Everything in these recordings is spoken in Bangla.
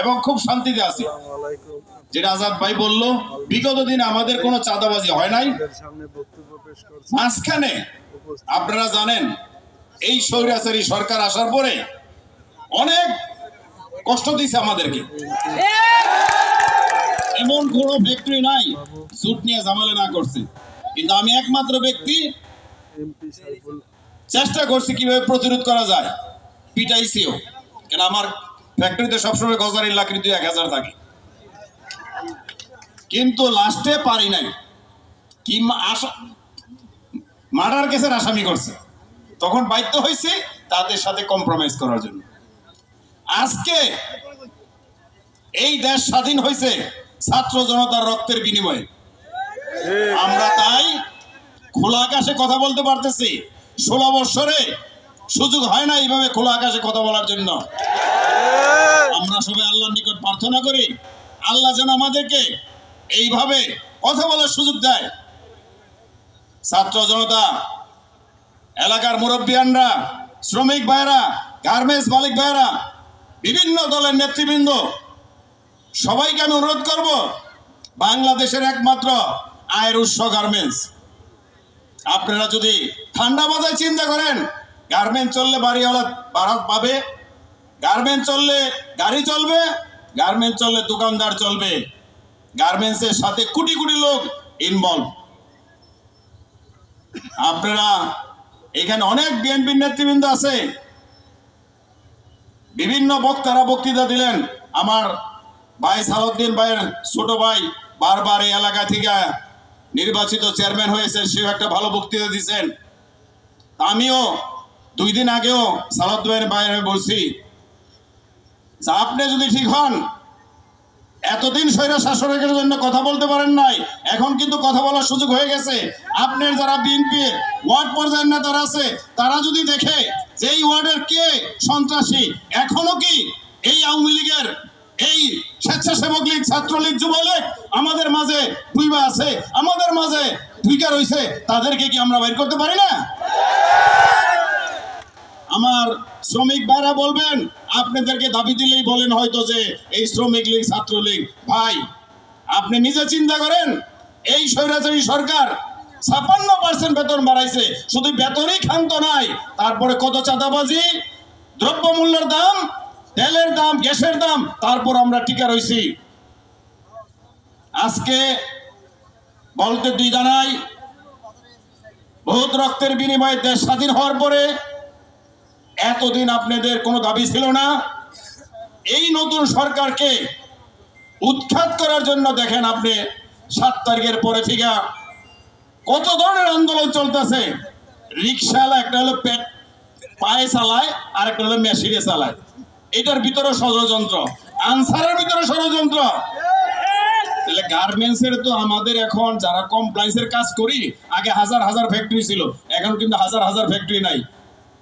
এবং খুব শান্তিতে আছি। যেটা আজাদ ভাই বলল বিগত দিন আমাদের কোনো চাঁদাবাজি হয় নাই। মাঝখানে আপনারা জানেন এই স্বৈরাচারী সরকার আসার পরে অনেক কষ্ট দিছে আমাদেরকে। এমন কোনো ফ্যাক্টরি নাই সুট নিয়ে ঝামেলা না করছে। কিন্তু আমি একমাত্র ব্যক্তি চেষ্টা করছি কীভাবে প্রতিরোধ করা যায় পিটাইছিও। কেন আমার ফ্যাক্টরিতে সবসময় গজারির লাকড়ি দুই এক হাজার থাকে। কিন্তু লাস্টে পারি নাই। কি মার্ডার কেসের আসামি করছে। তখন বাধ্য হয়েছে তাদের সাথে কম্প্রোমাইজ করার জন্য। আজকে এই দেশ স্বাধীন হয়েছে ছাত্র জনতার রক্তের বিনিময়ে। আমরা তাই খোলা আকাশে কথা বলতে পারতেছি। ষোলো বৎসরে সুযোগ হয় না এইভাবে খোলা আকাশে কথা বলার জন্য। আমরা সবাই আল্লাহর নিকট প্রার্থনা করি, আল্লাহ যেন আমাদেরকে এইভাবে কথা বলার সুযোগ দেয়। ছাত্র জনতা, এলাকার মুরব্বিয়ানরা, শ্রমিক ভাইরা গার্মেন্টস মালিক ভাইরা বিভিন্ন দলের নেতৃবৃন্দ, সবাইকে আমি অনুরোধ করব, বাংলাদেশের একমাত্র আয়ের উৎস গার্মেন্টস। আপনারা যদি ঠান্ডা মাথায় চিন্তা করেন গার্মেন্ট চললে বাড়িওয়ালা বাড়াত পাবে গার্মেন্ট চললে গাড়ি চলবে গার্মেন্ট চললে দোকানদার চলবে। গার্মেন্টসের সাথে কোটি কোটি লোক ইনভলভ আপনারা এখানে অনেক বিএনপির নেতৃবৃন্দ আছে। বিভিন্ন বক্তারা বক্তৃতা দিলেন। আমার ভাই সালাউদ্দিন ভাইয়ের ছোট ভাই বারবার এই এলাকা থেকে নির্বাচিত চেয়ারম্যান হয়েছেন সেও একটা ভালো বক্তৃতা দিচ্ছেন আমিও দুই দিন আগেও সালাউদ্দিন ভাইয়ের বলছি আপনি যদি ঠিক হন, এতদিন স্বৈরা শাসনের জন্য কথা বলতে পারেন নাই, এখন কিন্তু কথা বলার সুযোগ হয়ে গেছে। আপনার যারা বিএনপি ওয়ার্ড পর্যায়ের নেতারা আছে, তারা যদি দেখে যে এই ওয়ার্ডের কে সন্ত্রাসী, এখনও কি এই আওয়ামী লীগের এই স্বেচ্ছাসেবক লীগ, ছাত্রলীগ, যুবলীগ আমাদের মাঝে দুইবা আছে, আমাদের মাঝে দুইটা রয়েছে তাদেরকে কি আমরা বাইর করতে পারি না? আমার শ্রমিক ভাইরা বলবেন, আপনাদেরকে দাবি দিলেই বলেন হয়তো যে এই শ্রমিক লীগ ছাত্রলীগ ভাই, আপনি নিজে চিন্তা করেন, এই স্বৈরাচারী সরকার ছাপান্ন পার্সেন্ট বেতন বাড়াইছে, শুধু বেতনই ক্ষান্ত নাই, তারপরে কত চাঁদাবাজি? দ্রব্যমূল্যের দাম, তেলের দাম, গ্যাসের দাম, তারপর আমরা টিকা রইছি। আজকে বলতে দুই জানাই বহুত রক্তের বিনিময়ে দেশ স্বাধীন হওয়ার পরে এতদিন আপনাদের কোনো দাবি ছিল না? এই নতুন সরকারকে উৎখাত করার জন্য দেখেন আপনি, সাত তারিখের পরে থেকে কত ধরনের আন্দোলন চলতেছে? রিক্সাওয়ালা একটা হলো পেট পায়ে চালায়, আর একটা হলো মেশিনে চালায়। এটার ভিতরে ষড়যন্ত্র। আনসারের ভিতরে ষড়যন্ত্র। তাহলে গার্মেন্টসের তো আমাদের এখন, যারা কমপ্লায়েন্সের কাজ করি, আগে হাজার হাজার ফ্যাক্টরি ছিল। এখন কিন্তু হাজার হাজার ফ্যাক্টরি নাই।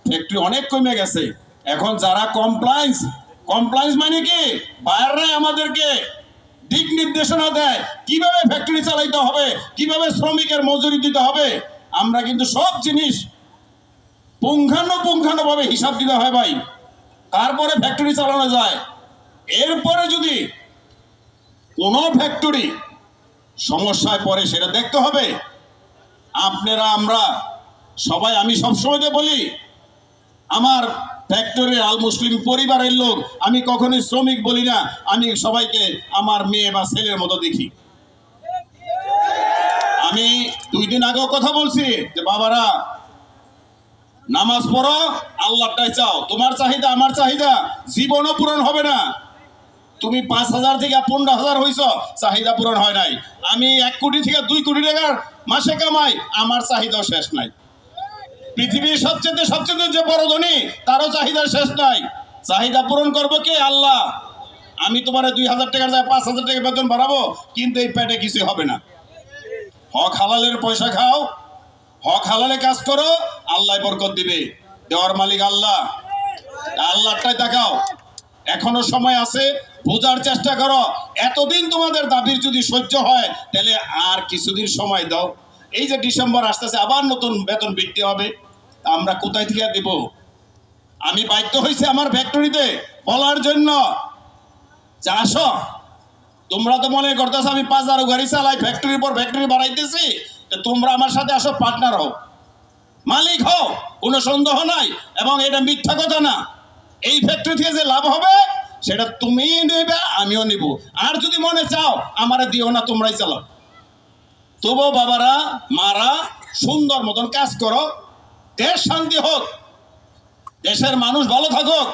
ফ্যাক্টরি অনেক কমে গেছে। এখন যারা কমপ্লায়েন্স কমপ্লায়েন্স মানে কি? বাইররাই আমাদেরকে দিক নির্দেশনা দেয়। কীভাবে ফ্যাক্টরি চালাইতে হবে? কীভাবে শ্রমিকের মজুরি দিতে হবে? আমরা কিন্তু সব জিনিস পুঙ্খানুপুঙ্খানুভাবে হিসাব দিতে হয় ভাই। তারপরে ফ্যাক্টরি চালানো যায়। এরপরে যদি কোনো ফ্যাক্টরি সমস্যায় পড়ে সেটা দেখতে হবে। আপনারা, আমরা সবাই, আমি সবসময় যে বলি আমার ফ্যাক্টরির আল মুসলিম পরিবারের লোক, আমি কখনোই শ্রমিক বলি না, আমি সবাইকে আমার মেয়ে বা ছেলের মতো দেখি। আমি দুই দিন আগেও কথা বলছি যে, বাবারা, নামাজ পড়ো আল্লাহটাই চাও। তোমার চাহিদা আমার চাহিদা, জীবনও পূরণ হবে না। তুমি পাঁচ হাজার থেকে পনেরো হাজার হইছ, চাহিদা পূরণ হয় নাই। আমি এক কোটি থেকে দুই কোটি টাকার মাসে কামাই, আমার চাহিদাও শেষ নাই। পৃথিবীর সবচেয়ে সবচেয়ে যে বড় ধনী, তারও চাহিদা শেষ নাই। চাহিদা পূরণ করব কে? আল্লাহ। আমি তোমার দুই হাজার টাকার যায় পাঁচ হাজার টাকা বেতন বাড়াবো, কিন্তু এই পেটে কিছু হবে না। হক হালালের পয়সা খাও, হক হালালে কাজ করো, আল্লাহ বরকত দিবে। দেওয়ার মালিক আল্লাহ। আল্লাহটাই দেখাও। এখনও সময় আছে, বোঝার চেষ্টা করো। এতদিন তোমাদের দাবির যদি সহ্য হয়, তাহলে আর কিছুদিন সময় দাও। এই যে ডিসেম্বর আসতেছে, আবার নতুন বেতন বৃদ্ধি হবে। আমরা কোথায় থেকে দেব? আমি বাধ্য হয়েছি আমার ফ্যাক্টরিতে বলার জন্য। যে আসো। তোমরা তো মনে করতেছো আমি পাঁচ হাজার গাড়ি চালাই ফ্যাক্টরির পর ফ্যাক্টরি বাড়াইতেছি তোমরা আমার সাথে আসো পার্টনার হও। মালিক হও, কোনো সন্দেহ নাই, এবং এটা মিথ্যা কথা না। এই ফ্যাক্টরি থেকে যে লাভ হবে, সেটা তুমিই নেবে, আমিও নিব। আর যদি মনে চাও, আমারে দিও না, তোমরাই চালাও। তবুও বাবারা, মারা, সুন্দর মতন কাজ করো। দেশ শান্তি হোক, দেশের মানুষ ভালো থাকুক।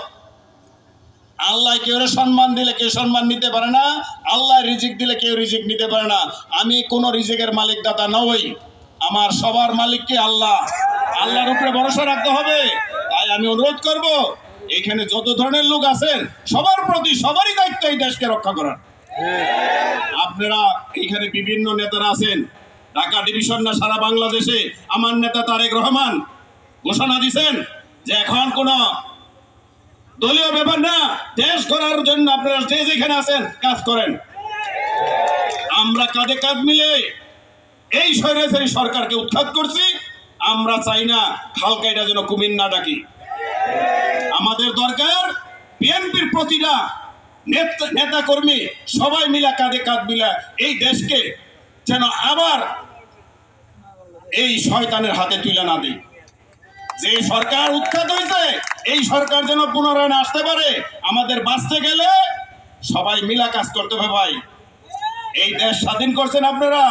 আল্লাহ কেউ সম্মান দিলে কেউ সম্মান নিতে পারে না, আল্লাহ রিজিক দিলে কেউ রিজিক নিতে পারে না। আমি কোনো রিজিকের মালিক দাতা নই, আমার সবার মালিককে আল্লাহ? আল্লাহর উপরে ভরসা রাখতে হবে, তাই আমি অনুরোধ করব, এখানে যত ধরনের লোক আছেন, সবার প্রতি সবারই দায়িত্ব এই দেশকে রক্ষা করার। আপনারা এখানে বিভিন্ন নেতারা আছেন, ঢাকা ডিভিশন না সারা বাংলাদেশে, আমার নেতা তারেক রহমান ঘোষণা দিছেন যে এখন কোন দলীয় ব্যাপার না, দেশ করার জন্য আপনারা যে যেখানে আছেন কাজ করেন। আমরা কাঁধে কাঁধ মিলে এই স্বৈরাচারী সরকারকে উৎখাত করছি, আমরা চাই না খালকাইটা যেন কুমির না ডাকি। আমাদের দরকার বিএনপির প্রতিটা নেতা কর্মী সবাই মিলা কাঁধে কাঁধ মিলা এই দেশকে যেন আবার এই শয়তানের হাতে তুলে না দিই। যে সরকার উৎখাত হয়েছে, এই সরকার যেন পুনরায় আসতে পারে, আমাদের বাঁচতে গেলে সবাই মিলা কাজ করতে হবে ভাই। এই দেশ স্বাধীন করছেন আপনারা,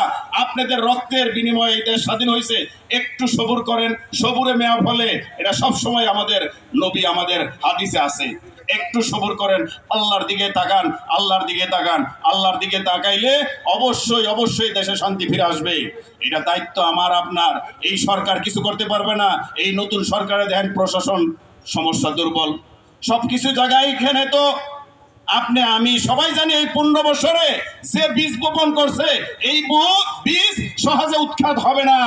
আপনাদের রক্তের বিনিময়ে এই দেশ স্বাধীন হয়েছে। একটু সবুর করেন, সবুরে মেয়া ফলে এটা সবসময় আমাদের নবী, আমাদের হাদিসে আছে। একটু সবর করেন। আল্লাহর দিকে তাকান, আল্লাহর দিকে তাকান। আল্লাহর দিকে তাকাইলে অবশ্যই অবশ্যই দেশে শান্তি ফিরে আসবে। এটা দায়িত্ব আমার, আপনার। এই সরকার কিছু করতে পারবে না। এই নতুন সরকারে দেখেন প্রশাসন সমস্যা দুর্বল। সব কিছু জায়গায় এখানে তো আপনি, আমি সবাই জানি এই পনেরো বছরে যে বীজ বপন করছে, এই বীজ সহজে উৎখাত হবে না।